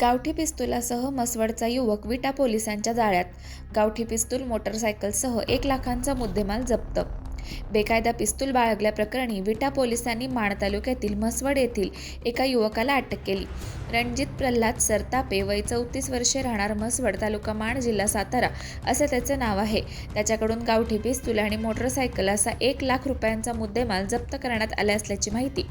गावठी पिस्तुलासह मसवडचा युवक विटा पोलिसांच्या जाळ्यात. गावठी पिस्तूल मोटरसायकलसह एक लाखांचा मुद्देमाल जप्त. बेकायदा पिस्तूल बाळगल्याप्रकरणी विटा पोलिसांनी माण तालुक्यातील म्हसवड येथील एका युवकाला अटक केली. रणजित प्रल्हाद सरतापे वय चौतीस वर्षे राहणार म्हसवड तालुका माण जिल्हा सातारा असे त्याचे नाव आहे. त्याच्याकडून गावठी पिस्तूल आणि मोटरसायकल असा एक लाख रुपयांचा मुद्देमाल जप्त करण्यात आला असल्याची माहिती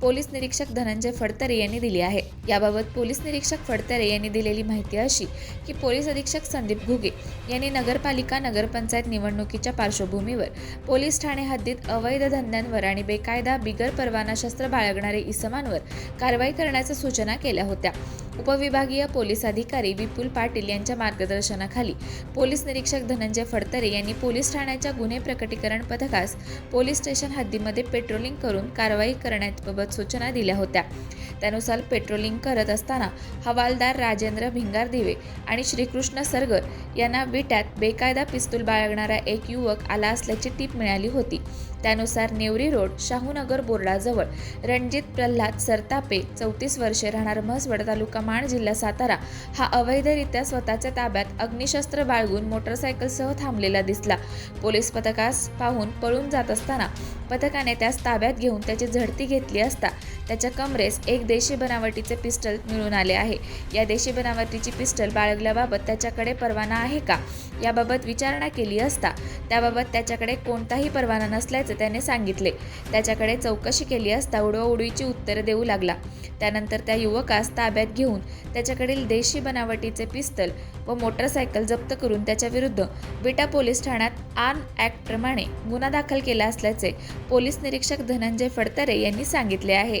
पोलीस निरीक्षक धनंजय फडतरे यांनी दिली आहे. याबाबत पोलीस निरीक्षक फडतरे यांनी दिलेली माहिती अशी की पोलीस अधीक्षक संदीप घुगे यांनी नगरपालिका नगरपंचायत निवडणुकीच्या पार्श्वभूमीवर पोलीस ठाणे हद्दीत अवैध धंद्यांवर आणि बेकायदा बिगर परवाना शस्त्र बाळगणारे इसमांवर कारवाई करण्याच्या सूचना केल्या होत्या. उपविभागीय पोलीस अधिकारी विपुल पाटील यांच्या मार्गदर्शनाखाली पोलीस निरीक्षक धनंजय फडतरे यांनी पोलीस ठाण्याच्या गुन्हे प्रकटीकरण पथकास पोलीस स्टेशन हद्दीमध्ये पेट्रोलिंग करून कारवाई करण्याबाबत सूचना दिल्या होत्या. त्यानुसार पेट्रोलिंग करत असताना हवालदार राजेंद्र भिंगारदिवे आणि श्रीकृष्ण सरगर यांना विट्यात बेकायदा पिस्तूल बाळगणारा एक युवक आला असल्याची टीप मिळाली होती. त्यानुसार नेवरी रोड शाहूनगर बोर्डाजवळ रणजित प्रल्हाद सरतापे चौतीस वर्षे राहणार म्हसवड तालुका माण जिल्हा सातारा हा अवैधरित्या स्वतःच्या ताब्यात अग्निशस्त्र बाळगून मोटरसायकलसह थांबलेला दिसला. पोलीस पथकास पाहून पळून जात असताना पथकाने त्यास ताब्यात घेऊन त्याची झडती घेतली असता त्याच्या कमरेस एक देशी बनावटीचे पिस्टल मिळून आले आहे. या देशी बनावटीची पिस्टल बाळगल्याबाबत त्याच्याकडे परवाना आहे का? याबाबत विचारणा केली असता. त्याबाबत त्याच्याकडे कोणताही परवाना नसल्याचे त्याने सांगितले. त्याच्याकडे चौकशी केली असता उडवाउडवीची उत्तरं देऊ लागला. त्यानंतर त्या युवकास ताब्यात घेऊन त्याच्याकडील देशी बनावटीचे पिस्तल व मोटरसायकल जप्त करून त्याच्याविरुद्ध विटा पोलीस ठाण्यात आर्म ॲक्टप्रमाणे गुन्हा दाखल केला असल्याचे पोलीस निरीक्षक धनंजय फडतरे यांनी सांगितले आहे.